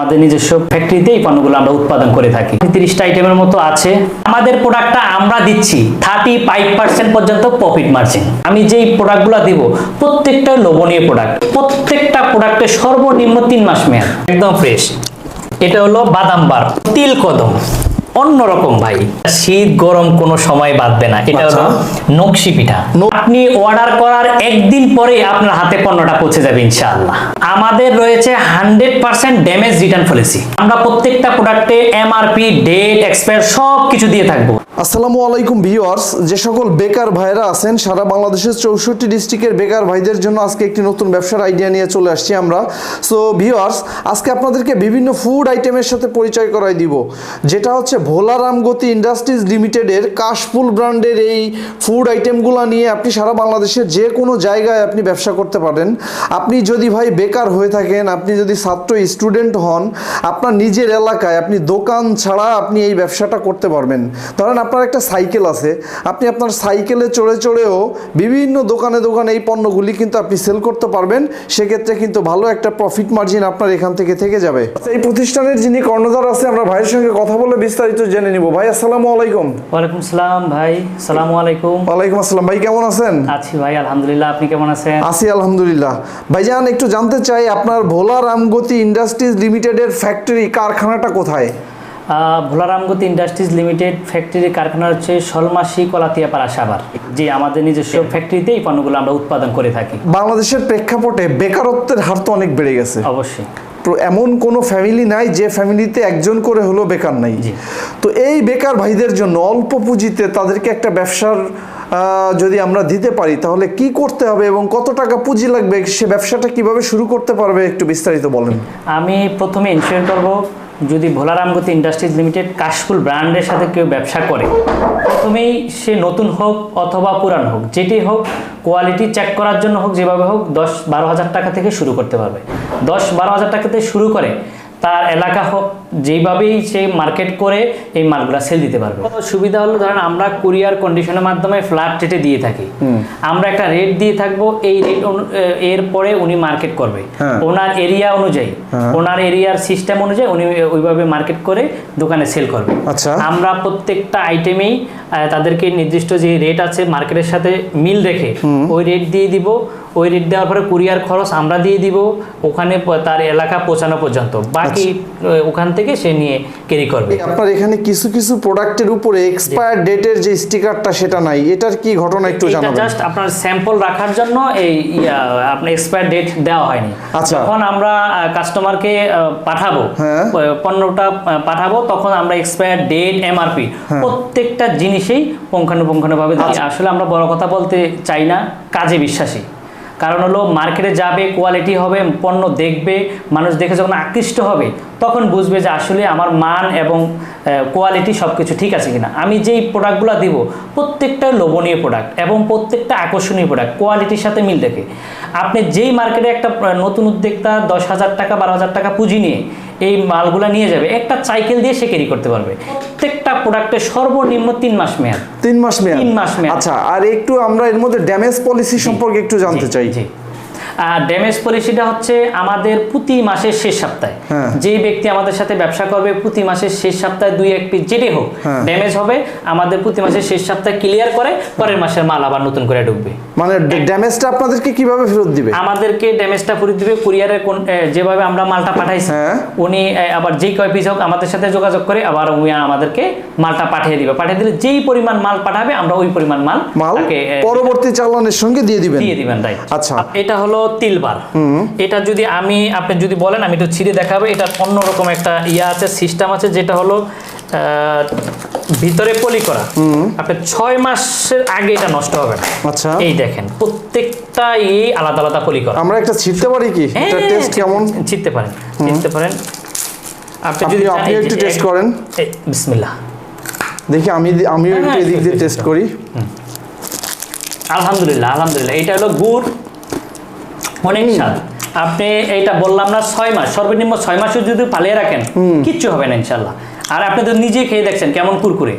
আমাদের নিজস্ব ফ্যাক্টরিতে এই পণ্যগুলো আমরা উৎপাদন করে থাকি। তিরিশটা আইটেমের মতো আছে। আমাদের প্রোডাক্টটা আমরা দিচ্ছি থার্টি ফাইভ পার্সেন্ট পর্যন্ত প্রফিট মার্জিন আমি যেই প্রোডাক্টগুলো দিব, প্রত্যেকটা লোভনীয় প্রোডাক্ট প্রত্যেকটা প্রোডাক্টের সর্বনিম্ন তিন মাস মেয়াদ, একদম ফ্রেশ এটা হলো বাদাম বার, তিল কদম। অন্যরকম ভাই। শীত গরম কোনো সময় বাদবে না। এটা হলো নকশি পিঠা। আপনি অর্ডার করার একদিন পরে আপনার হাতে পণ্যটা পৌঁছে যাবে ইনশাআল্লাহ। আমাদের রয়েছে hundred percent damage return policy আমরা প্রত্যেকটা প্রোডাক্টে এমআরপি ডেট এক্সপায়ার সব কিছু দিয়ে থাকব। আসসালামু আলাইকুম ভিউয়ার্স। যে সকল বেকার ভাইরা আছেন সারা বাংলাদেশের চৌষট্টি ডিস্ট্রিক্টের বেকার ভাইদের জন্য আজকে একটি নতুন ব্যবসার আইডিয়া নিয়ে চলে আসছি আমরা। সো ভিউয়ার্স আজকে আপনাদেরকে বিভিন্ন ফুড আইটেমের সাথে পরিচয় করাই দিব। যেটা হচ্ছে ভোলা রামগতি ইন্ডাস্ট্রিজ লিমিটেডের কাশফুল ব্র্যান্ডের এই ফুড আইটেমগুলো নিয়ে আপনি সারা বাংলাদেশের যে কোনো জায়গায় আপনি ব্যবসা করতে পারেন। আপনি যদি ভাই বেকার হয়ে থাকেন, আপনি যদি ছাত্র স্টুডেন্ট হন, আপনার নিজের এলাকায় আপনি দোকান ছাড়া আপনি এই ব্যবসাটা করতে পারবেন। ধরেন আপনার একটা সাইকেল আছে, আপনি আপনার সাইকেলে চড়ে চড়েও বিভিন্ন দোকানে দোকানে এই পণ্যগুলি কিন্তু আপনি সেল করতে পারবেন। সেক্ষেত্রে কিন্তু ভালো একটা প্রফিট মার্জিন আপনার এখান থেকে থেকে যাবে। এই প্রতিষ্ঠানের যিনি কর্ণধার আছে, আমরা ভাইয়ের সঙ্গে কথা বলে বিস্তারিত জেনে নিব। ভাই আসসালামু আলাইকুম। ওয়ালাইকুম সালাম ভাই সালামু আলাইকুম। ওয়ালাইকুম আসসালাম। ভাই কেমন আছেন? আছি ভাই আলহামদুলিল্লাহ আপনি কেমন আছেন? আছি আলহামদুলিল্লাহ। ভাইজান একটু জানতে চাই আপনার ভোলা রামগতি ইন্ডাস্ট্রিজ লিমিটেডের ফ্যাক্টরি কারখানাটা কোথায়? ভোলারামগতি ইন্ডাস্ট্রিজ লিমিটেড ফ্যাক্টরি কারখানা হচ্ছে সলমাসি কলাতিয়াপাড়া সাভার। জি আমাদের নিজস্ব ফ্যাক্টরিতে এই পণ্যগুলো আমরা উৎপাদন করে থাকি। বাংলাদেশের প্রেক্ষাপটে বেকারত্বের হার তো অনেক বেড়ে গেছে। অবশ্যই। এমন কোনো ফ্যামিলি নাই যে ফ্যামিলিতে একজন করে হলো বেকার নাই। তো এই বেকার ভাইদের জন্য অল্প পুঁজিতে তাদেরকে একটা ব্যবসার যদি আমরা দিতে পারি তাহলে কি করতে হবে এবং কত টাকা পুঁজি লাগবে সে ব্যবসাটা কীভাবে শুরু করতে পারবে একটু বিস্তারিত বলেন। আমি প্রথমে ইনশিওর করব। যদি ভোলারামগতি ইন্ডাস্ট্রিজ লিমিটেড কাশফুল ব্র্যান্ডের সাথে কেউ ব্যবসা করে, প্রথমেই সে নতুন হোক অথবা পুরান হোক যেটি হোক কোয়ালিটি চেক করার জন্য হোক, যেভাবে হোক, দশ বারো হাজার টাকা থেকে শুরু করতে পারবে। দশ বারো হাজার টাকাতে শুরু করে তার এলাকা হোক যেভাবেই সে মার্কেট করে এই মালগুলা সেল দিতে পারবে। সুবিধা হলো ধরেন আমরা কুরিয়ার কন্ডিশনের মাধ্যমে ফ্ল্যাট রেটে দিয়ে থাকি। আমরা একটা রেট দিয়ে থাকব এই রেট এর পরে উনি মার্কেট করবে। হ্যাঁ। ওনার এরিয়া অনুযায়ী ওনার এরিয়ার সিস্টেম অনুযায়ী উনি ওইভাবে মার্কেট করে দোকানে সেল করবে। আচ্ছা। আমরা প্রত্যেকটা আইটেমেই তাদেরকে নির্দিষ্ট যে রেট আছে মার্কেটের সাথে মিল রেখে ওই রেট দিয়ে দিব। ওই রেট দেওয়ার পরে কুরিয়ার খরচ আমরা দিয়ে দিব। ওখানে তার এলাকা পৌঁছানো পর্যন্ত। বাকি আহ, ওখান থেকে সে নিয়ে ক্যারি করবে আপনার এখানে কিছু কিছু প্রোডাক্টের উপরে এক্সপায়ার ডেটের যে স্টিকারটা সেটা নাই এটার কি ঘটনা একটু এটা জানাবেন জাস্ট আপনার স্যাম্পল রাখার জন্য এই আপনার এক্সপায়ার ডেট দেওয়া হয়নি আচ্ছা। যখন আমরা কাস্টমারকে পাঠাবো হ্যাঁ। পণ্যটা পাঠাবো তখন আমরা এক্সপায়ার ডেট এমআরপি। প্রত্যেকটা জিনিসেই পুঙ্খানুপুঙ্খানুভাবে দিই আচ্ছা। আসলে আমরা বড় কথা বলতে চাই না কাজে বিশ্বাসী কারণ হলো মার্কেটে যাবে কোয়ালিটি হবে, পণ্য দেখবে, মানুষ দেখে যখন আকৃষ্ট হবে, তখন বুঝবে যে আসলে আমার মান এবং কোয়ালিটি সব কিছু ঠিক আছে কিনা। আমি যেই প্রোডাক্টগুলো দিব, প্রত্যেকটা লোভনীয় প্রোডাক্ট এবং প্রত্যেকটা আকর্ষণীয় প্রোডাক্ট কোয়ালিটির সাথে মিল রেখে আপনি যেই মার্কেটে একটা নতুন উদ্যোক্তা দশ হাজার টাকা, বারো হাজার টাকা পুঁজি নিয়ে এই মালগুলা নিয়ে যাবে। একটা সাইকেল দিয়ে সে ক্যারি করতে পারবে। প্রত্যেকটা প্রোডাক্টের সর্বনিম্ন তিন মাস মেয়াদ। তিন মাস মেয়াদ। তিন মাস মেয়াদ। আচ্ছা আর একটু আমরা এর মধ্যে ড্যামেজ পলিসি সম্পর্কে একটু জানতে চাই। জি। আর ড্যামেজ পলিসিটা হচ্ছে আমাদের প্রতি মাসের শেষ সপ্তাহে হ্যাঁ। যেই ব্যক্তি আমাদের সাথে ব্যবসা করবে প্রতি মাসের শেষ সপ্তাহে দুই এক পিস যেটি হোক। ড্যামেজ হবে আমাদের প্রতি মাসের শেষ সপ্তাহে ক্লিয়ার করে পরের মাসের মাল আবার নতুন করে ঢুকবে মানে ড্যামেজটা আপনাদেরকে কীভাবে ফেরত দিবে আমাদেরকে ড্যামেজটা করে দিবে কুরিয়ারের কোন যেভাবে আমরা মালটা পাঠাইছি হ্যাঁ। উনি আবার যেই কয় পিস হোক আমাদের সাথে যোগাযোগ করে আবার উনি আমাদেরকে মালটা পাঠিয়ে দিবে পাঠিয়ে দিলে যেই পরিমাণ মাল পাঠাবে আমরা ওই পরিমাণ মাল মাল তাকে পরবর্তী চালানের সঙ্গে দিয়ে দিবেন দিয়ে দিবেন রাইট আচ্ছা। এটা হলো তিলবার। এটা যদি আমি আপনি যদি বলেন আমি একটু ছিঁড়ে দেখাবো। এটা অন্যরকম একটা ইয়া আছে সিস্টেম আছে যেটা হলো ভিতরে পলি করা। আপনি ছয় মাসের আগে এটা নষ্ট হবে না। আচ্ছা। এই দেখেন প্রত্যেকটা এই আলাদা আলাদা পলি করা। আমরা একটা ছিটতে পারি কি? হ্যাঁ, এটা টেস্ট কেমন? ছিঁড়তে পারেন ছিঁড়তে পারেন। আপনি যদি আপনি একটু টেস্ট করেন। বিসমিল্লাহ। দেখি আমি আমিও হ্যাঁ, একটু এদিক দিয়ে টেস্ট করি। আলহামদুলিল্লাহ আলহামদুলিল্লাহ। এটা হলো গুড়। অনেক স্বাদ। আপনি এইটা বললাম না ছয় মাস সর্বনিম্ন ছয় মাসও যদি পালিয়ে রাখেন কিচ্ছু হবে না ইনশাল্লাহ। আর আপনি তো নিজে খেয়ে দেখছেন কেমন কুরকুরে।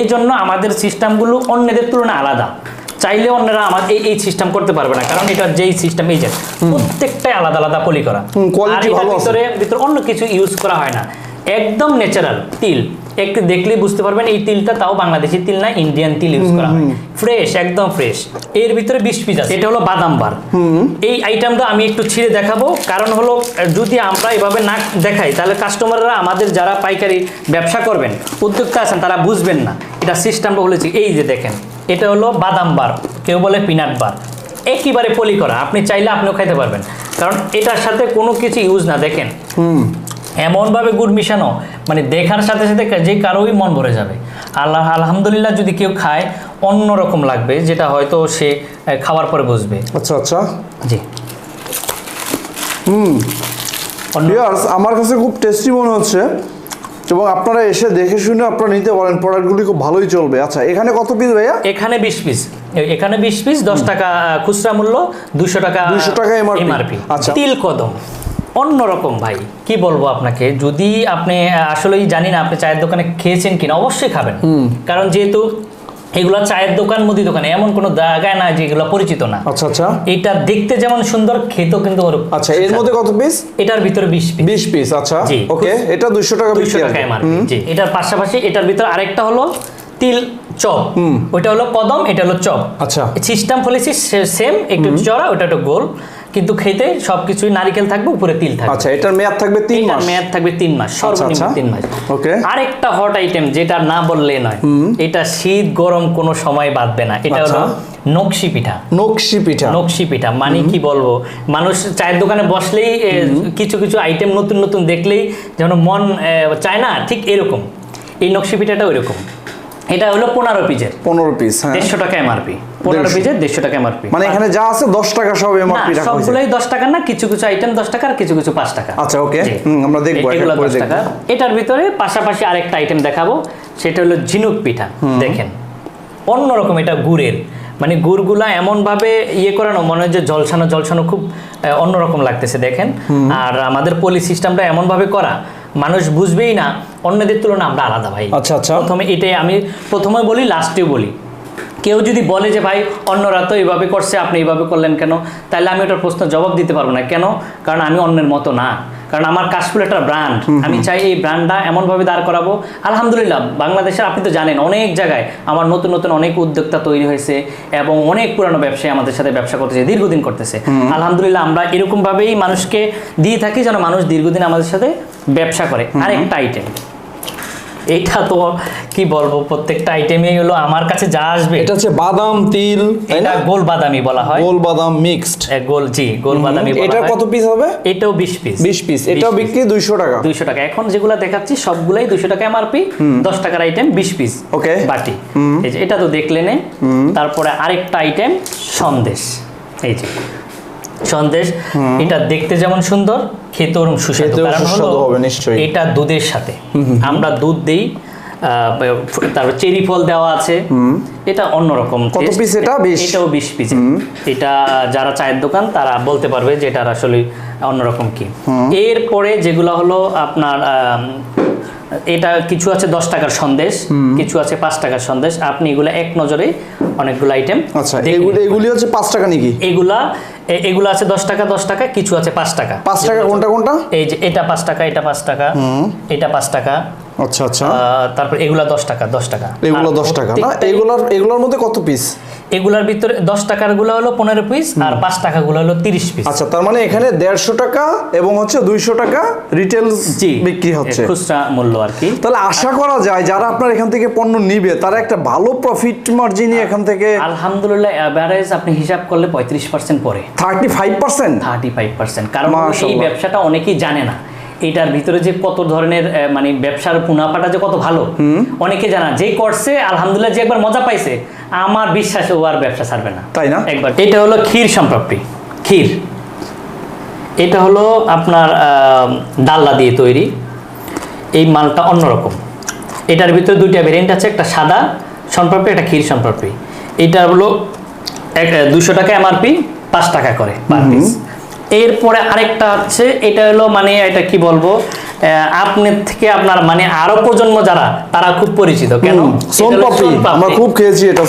এই জন্য আমাদের সিস্টেমগুলো অন্যদের তুলনায় আলাদা। চাইলে অন্যরা আমার এই এই সিস্টেম করতে পারবে না কারণ এটার যেই সিস্টেম এই যে প্রত্যেকটাই আলাদা আলাদা পলি করা। আর এটার ভিতরে ভিতরে অন্য কিছু ইউজ করা হয় না। একদম ন্যাচারাল তিল। একটু দেখলেই বুঝতে পারবেন এই তিলটা তাও বাংলাদেশি তিল না ইন্ডিয়ান তিল ইউজ করা হয়। ফ্রেশ একদম ফ্রেশ এর ভিতরে বিশ পিস আছে। এটা হলো বাদাম বার। এই আইটেমটা আমি একটু ছিঁড়ে দেখাবো। কারণ হলো যদি আমরা এভাবে না দেখাই তাহলে কাস্টমাররা আমাদের যারা পাইকারি ব্যবসা করবেন উদ্যোক্তা আছেন তারা বুঝবেন না। এটা সিস্টেমটা হলেছে এই যে দেখেন এটা হলো বাদাম বার। কেউ বলে পিনাট বার একেবারে পলি করা। আপনি চাইলে আপনিও খাইতে পারবেন। কারণ এটার সাথে কোনো কিছু ইউজ না। দেখেন। এমনভাবে গুড় মিশানো মানে দেখার সাথে সাথে যে কারোই মন ভরে যাবে। আল্লাহ আলহামদুলিল্লাহ যদি কেউ খায় অন্য রকম লাগবে যেটা হয়তো সে খাওয়ার পরে বুঝবে। আচ্ছা আচ্ছা। জি। হুম। ভিউয়ার্স আমার কাছে খুব টেস্টি মনে হচ্ছে। এবং আপনারা এসে দেখে শুনে আপনারা নিতে পারেন প্রোডাক্টগুলি খুব ভালোই চলবে। আচ্ছা এখানে কত পিস ভাইয়া? এখানে বিশ পিস এখানে বিশ পিস দশ টাকা খুচরা মূল্য দুশো টাকা 200 টাকা এমআরপি আচ্ছা। তিল কদম। অন্যরকম ভাই কি বলব আপনাকে? যদি আপনি আসলেই জানি না আপনি চায়ের দোকানে খেয়েছেন কিনা অবশ্যই খাবেন। কারণ যেহেতু এগুলো চায়ের দোকান মুদি দোকানে এমন কোনো জায়গায় না যে এগুলো পরিচিত না। আচ্ছা আচ্ছা। এটা দেখতে যেমন সুন্দর খেতেও কিন্তু আচ্ছা এর মধ্যে কত পিস এটার ভিতরে বিশ পিস বিশ পিস আচ্ছা। ওকে এটা দুইশো টাকা দুইশো বিক্রি টাকা আসবে। এমআরপি জি। এটার পাশাপাশি এটার ভিতরে আরেকটা হলো তিল চপ। ওইটা হলো কদম এটা হলো চপ। আচ্ছা। সিস্টেম ফলেছি সেম একটু চড়া ওটা একটু গোল। কিন্তু খেতে সবকিছুই নারিকেল থাকবে উপরে তিল থাকবে। আচ্ছা এটার মেয়াদ থাকবে তিন মাস? মেয়াদ থাকবে তিন মাস সর্বনিম্ন আচ্ছা। তিন মাস। Okay. আরেকটা হট আইটেম যেটা না বললে নয় এটা শীত গরম কোনো সময় বাঁধবে না। এটা হলো আচ্ছা। নকশি পিঠা। নকশি পিঠা। নকশি পিঠা মানে কি বলব? মানুষ চায়ের দোকানে বসলেই কিছু কিছু আইটেম নতুন নতুন দেখলেই যেন মন চায় না ঠিক এরকম। এই নকশি পিঠাটা ওইরকম এটা হলো পনেরো পিজের। পনেরো পিস হ্যাঁ। দেড়শো টাকা এমআরপি পনেরো দেড়শো। দেড়শো টাকা এমআরপি মানে এখানে যা আছে দশ টাকা সব এমআরপি সবগুলোই দশ টাকা না কিছু কিছু আইটেম দশ টাকা আর কিছু কিছু পাঁচ টাকা। আচ্ছা, okay. আমরা দেখব, এক এক এগুলো করে 10 দেখব। টাকা এটার ভিতরে পাশাপাশি আরেকটা আইটেম দেখাবো সেটা হলো ঝিনুক পিঠা। দেখেন অন্যরকম এটা গুড়ের। মানে গুড়গুলা এমনভাবে ইয়ে করানো মনে হয় যে জলসানো জলসানো খুব অন্যরকম লাগতেছে দেখেন। আর আমাদের পলি সিস্টেমটা এমনভাবে করা মানুষ বুঝবেই না অন্যদের তুলনা আমরা আলাদা ভাই। আচ্ছা, আচ্ছা। প্রথমে এটাই আমি প্রথমে বলি লাস্টেও বলি। কেউ যদি বলে যে ভাই অন্যরা তো এইভাবে করছে আপনি এইভাবে করলেন কেন? তাহলে আমি ওটার প্রশ্ন জবাব দিতে পারব না। কেন? কারণ আমি অন্যের মতো না। কারণ আমার কাশফুল একটা ব্র্যান্ড আমি চাই এই ব্র্যান্ডটা এমনভাবে দাঁড় করাবো। আলহামদুলিল্লাহ বাংলাদেশের আপনি তো জানেন অনেক জায়গায় আমার নতুন নতুন অনেক উদ্যোক্তা তৈরি হয়েছে এবং অনেক পুরানো ব্যবসায়ী আমাদের সাথে ব্যবসা করতেছে দীর্ঘদিন করতেছে। আলহামদুলিল্লাহ আমরা এরকমভাবেই মানুষকে দিয়ে থাকি যেন মানুষ দীর্ঘদিন আমাদের সাথে ব্যবসা করে। আরেকটা আইটেম এটা তো কি বলব প্রত্যেকটা আইটেমই হলো আমার কাছে যা আসবে। এটা হচ্ছে বাদাম তিল এটা গোল বাদামি বলা হয়। গোল বাদাম মিক্সড গোল জি গোল বাদামি বলা এটা কত পিস হবে? এটাও বিশ পিস বিশ পিস এটাও বিক্রি দুইশো টাকা। দুইশো টাকা। এখন যেগুলো দেখাচ্ছি সবগুলাই দুইশো টাকা এমআরপি দশ টাকার আইটেম বিশ পিস ওকে বাটি। এই যে এটা তো দেখলেনে তারপরে আরেকটা আইটেম সন্দেশ। এই যে সন্দেশ এটা দেখতে যেমন সুন্দর খেতে ওরকম সুস্বাদু কারণ হলো হবে নিশ্চয়ই। এটা দুধের সাথে। আমরা দুধ দেই তারপর চেরি ফল দেওয়া আছে। এটা অন্যরকম কত। এটা? 20? এটাও বিশ পিস এটা যারা চায়ের দোকান তারা বলতে পারবে যে এটার আসলে অন্যরকম কি। এরপরে যেগুলো হলো আপনার এটা কিছু আছে দশ টাকার সন্দেশ কিছু আছে পাঁচ টাকার সন্দেশ। আপনি এগুলো এক নজরে অনেকগুলো আইটেম আচ্ছা এগুলি এগুলি হচ্ছে পাঁচ টাকা নাকি? এগুলা এগুলো আছে দশ টাকা দশ টাকা কিছু আছে পাঁচ টাকা। পাঁচ টাকা কোনটা কোনটা? এই যে এটা পাঁচ টাকা এটা পাঁচ টাকা এটা পাঁচ টাকা। আচ্ছা আচ্ছা। তারপর এগুলা দশ টাকা দশ টাকা। এগুলো দশ টাকা। না এগুলোর এগুলোর মধ্যে কত পিস এগুলার ভিতরে দশ টাকারগুলো হলো পনেরো পিস আর পাঁচ টাকা গুলো হলো তিরিশ পিস আচ্ছা তার মানে এখানে দেড়শো টাকা এবং হচ্ছে দুইশো টাকা রিটেল বিক্রি হচ্ছে। খুচরা মূল্য আর কি। তাহলে আশা করা যায় যারা আপনার এখান থেকে পণ্য নিবে তারা একটা ভালো প্রফিট মার্জিনই এখান থেকে আলহামদুলিল্লাহ অ্যাভারেজ আপনি হিসাব করলে পঁয়ত্রিশ পার্সেন্ট পরে thirty five percent thirty five percent কারণ এই ব্যবসাটা অনেকেই জানে না। এটার ভিতরে যে কত ধরনের মানে ব্যবসার মুনাফাটা যে কত ভালো অনেকে জানা যে করছে আলহামদুলিল্লাহ যে একবার মজা পাইছে আমার বিশ্বাসে ও আর ব্যবসা ছাড়বে না। তাই না? একবার এটা হলো ক্ষীর সম্পর্কে ক্ষীর। এটা হলো আপনার আহ, ডাল্লা দিয়ে তৈরি এই মালটা অন্যরকম। এটার ভিতরে দুইটা ভেরিয়েন্ট আছে একটা সাদা সম্পর্কে একটা ক্ষীর সম্পর্কে। এটা হলো এক দুশো টাকা এমআরপি পাঁচ টাকা করে পার পিস এরপরে আরেকটা হচ্ছে এটা হলো মানে এটা কি বলব? আপনার থেকে আপনার মানে আরও প্রজন্ম যারা তারা খুব পরিচিত। কেন। আমরা খুব খেয়েছি এটা।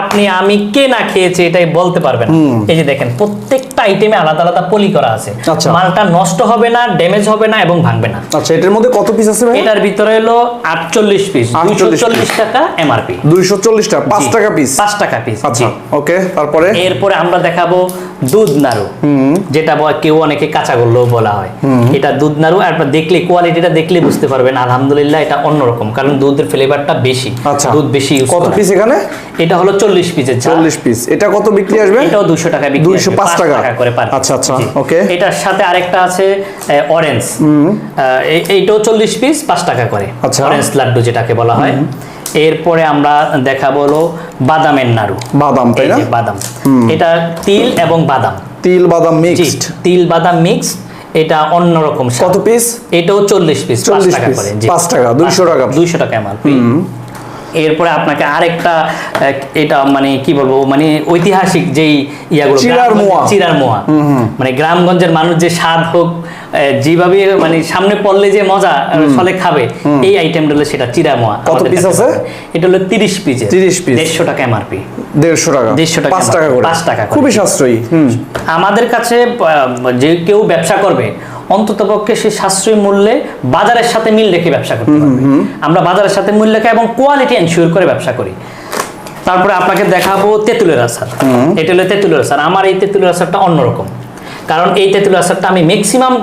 আপনি আমি কে না খেয়েছি এটাই বলতে পারবেন এই যে দেখেন প্রত্যেকটা আইটেমে আলাদা আলাদা পলি করা আছে। আচ্ছা। মালটা নষ্ট হবে না ড্যামেজ হবে না এবং ভাঙবে না। আচ্ছা এটার মধ্যে কত পিস আছে এটার ভিতরে হলো আটচল্লিশ পিস 48 দুইশো চল্লিশ টাকা এমআরপি দুইশো চল্লিশ টাকা পাঁচ টাকা পিস পাঁচ টাকা পিস আচ্ছা ওকে তারপরে? এরপরে আমরা দেখাবো দুধ নাড়ু। যেটা কেউ অনেকে কাঁচা গোল্লও বলা হয়। এটা দুধ নাড়ু আর দেখলে কোয়ালিটিটা দেখলে বুঝতে পারবেন। আলহামদুলিল্লাহ এটা অন্যরকম। কারণ দুধের ফ্লেভারটা বেশি। আচ্ছা। দুধ বেশি কত পিস এখানে? এটা হলো চল্লিশ পিসের ঝাল। চল্লিশ পিস এটা কত বিক্রি আসবে? এটাও দুশো টাকা বিক্রি 205 পাঁচ টাকা। করে পার আচ্ছা, আচ্ছা, okay. এটার সাথে আরেকটা আছে অরেঞ্জ এইটাও চল্লিশ পিস পাঁচ টাকা করে। আচ্ছা। অরেঞ্জ লাড্ডু যেটাকে বলা হয়। এরপরে আমরা দেখাবো হলো বাদামের নাড়ু। বাদাম তাই না? বাদাম। এটা তিল এবং বাদাম। তিল বাদাম মিক্সড তিল বাদাম মিক্স এটা অন্যরকম। কত পিস এটাও চল্লিশ পিস পাঁচ টাকা করে পাঁচ টাকা, 200 টাকা। দুইশো টাকা আমার এরপরে আপনাকে আরেকটা এটা মানে কি বলব মানে ঐতিহাসিক যেই ইয়াগুলো গ্রামগঞ্জের- মোয়া। মানে গ্রামগঞ্জের মানুষ যে স্বাদ হোক যেভাবে মানে সামনে পড়লে যে মজা ফলে খাবে এই আইটেমটা হলো সেটা চিড়া মোয়া। কত কাছে আছে? এটা হলো তিরিশ পিস 30 পিস দেড়শো টাকা এমআরপি দেড়শো টাকা। 150 টাকা পাঁচ টাকা করে। পাঁচ টাকা খুবই সাশ্রয়ী। আমাদের কাছে যে কেউ ব্যবসা করবে অন্তত পক্ষে সে সাশ্রয়ী মূল্যে বাজারের সাথে মিল রেখে ব্যবসা করতে পারবে। আমরা বাজারের সাথে মূল্য রেখে এবং কোয়ালিটি এনশিওর করে ব্যবসা করি। তারপরে আপনাকে দেখাবো তেঁতুলের আসার এটা হলো তেঁতুলের আসার আমার এই তেঁতুলের আসারটা অন্যরকম। কারণ এই তেঁতুলের আসারটা আমি ম্যাক্সিমাম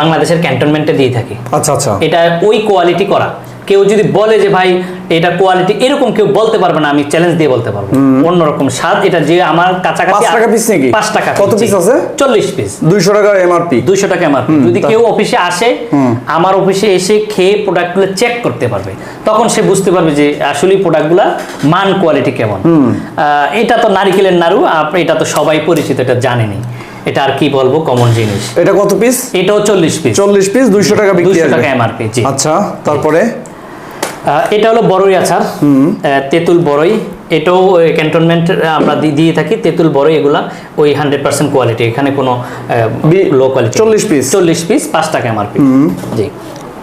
বাংলাদেশের ক্যান্টনমেন্টে দিয়ে থাকি। আচ্ছা আচ্ছা। এটা ওই কোয়ালিটি করা। কেউ যদি বলে যে ভাই এটা কোয়ালিটি এরকম কেউ বলতে পারবে না আমি চ্যালেঞ্জ দিয়ে বলতে পারব। অন্যরকম স্বাদ এটা যে আমার কাছাকাছি পাঁচ টাকা নাকি? টাকা কত piece আছে? চল্লিশ পিস দুইশো টাকার এমআরপি দুইশো টাকা আমার যদি কেউ অফিসে আসে আমার অফিসে এসে খেয়ে প্রোডাক্টগুলো চেক করতে পারবে। তখন সে বুঝতে পারবে যে আসলে প্রোডাক্টগুলো মান কোয়ালিটি কেমন। এটা তো নারিকেলের নাড়ু এটা তো সবাই পরিচিত এটা জানেনি। এটা আর কি বলব কমন জিনিস। এটা কত পিস এটাও চল্লিশ পিস চল্লিশ পিস দুইশো টাকা দুইশো টাকা এমআরপি আচ্ছা তারপরে? এটা হলো বড়ই আচার। তেঁতুল বড়ই। এটাও ক্যান্টনমেন্ট আমরা দিয়ে থাকি তেঁতুল বড়ই এগুলা ওই হান্ড্রেড পার্সেন্ট কোয়ালিটি এখানে কোনো লো কোয়ালিটি 40 piece? চল্লিশ পিস পাঁচ টাকা এমআরপি জি।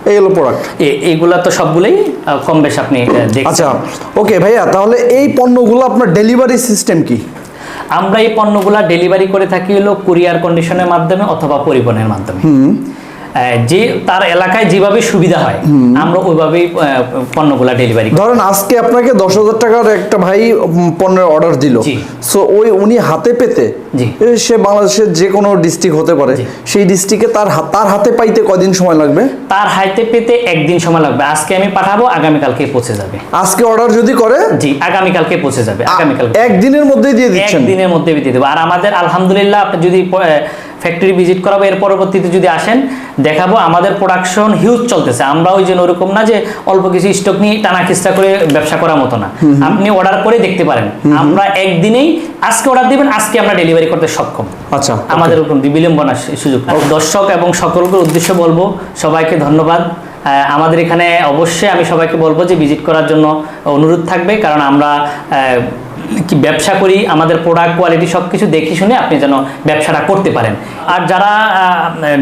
এই হলো প্রোডাক্ট এ- তো সবগুলোই আহ, কম বেশ আপনি আহ, আচ্ছা ওকে ভাইয়া তাহলে এই পণ্যগুলো আপনার ডেলিভারি সিস্টেম কি? আমরা এই পণ্যগুলা ডেলিভারি করে থাকি হলো কুরিয়ার কন্ডিশনের মাধ্যমে অথবা পরিবহনের মাধ্যমে। যে তার এলাকায় যেভাবে সুবিধা হয় আমরা ওইভাবেই পণ্যগুলা ডেলিভারি ধরেন আজকে আপনাকে দশ হাজার টাকার একটা ভাই পণ্যের অর্ডার দিল। সো ওই উনি হাতে পেতে জি। সে বাংলাদেশের যে কোনো ডিস্ট্রিক্ট হতে পারে। সেই ডিস্ট্রিক্টে তার তার হাতে পাইতে কদিন সময় লাগবে? তার হাইতে পেতে একদিন সময় লাগবে। আজকে আমি পাঠাবো আগামীকালকে পৌঁছে যাবে। আজকে অর্ডার যদি করে জি আগামীকালকে পৌঁছে যাবে আগামীকাল একদিনের মধ্যেই দিয়ে দিচ্ছেন। একদিনের মধ্যে দিয়ে দেবো। আর আমাদের আলহামদুলিল্লাহ আপনি যদি ফ্যাক্টরি ভিজিট করাবো এর পরবর্তীতে যদি আসেন দেখাবো আমাদের প্রোডাকশন হিউজ চলতেছে। আমরা ওই জন্য ওরকম না যে অল্প কিছু স্টক নিয়ে টানা খিস্তা করে ব্যবসা করার মতো না। আপনি অর্ডার করে দেখতে পারেন। আমরা একদিনেই আজকে অর্ডার দিবেন আজকে আমরা ডেলিভারি করতে সক্ষম। আচ্ছা আমাদের ওরকম বিলম্বনার সু- সুযোগ। দর্শক এবং সকলকে উদ্দেশ্য বলব সবাইকে ধন্যবাদ। আমাদের এখানে অবশ্যই আমি সবাইকে বলব যে ভিজিট করার জন্য অনুরোধ থাকবে কারণ আমরা ব্যবসা করি, আমাদের প্রোডাক্ট কোয়ালিটি সব কিছু দেখে শুনে আপনি যেন ব্যবসাটা করতে পারেন। আর যারা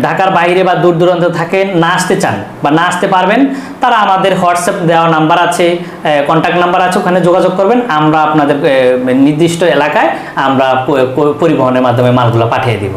ঢাকার বাইরে বা দূর দূরান্তে থাকেন, না আসতে চান বা না আসতে পারবেন, তারা আমাদের হোয়াটসঅ্যাপ দেওয়া নাম্বার আছে কন্ট্যাক্ট নাম্বার আছে, ওখানে যোগাযোগ করবেন। আমরা আপনাদের নির্দিষ্ট এলাকায় আমরা পরিবহনের মাধ্যমে মালগুলো পাঠিয়ে দিব।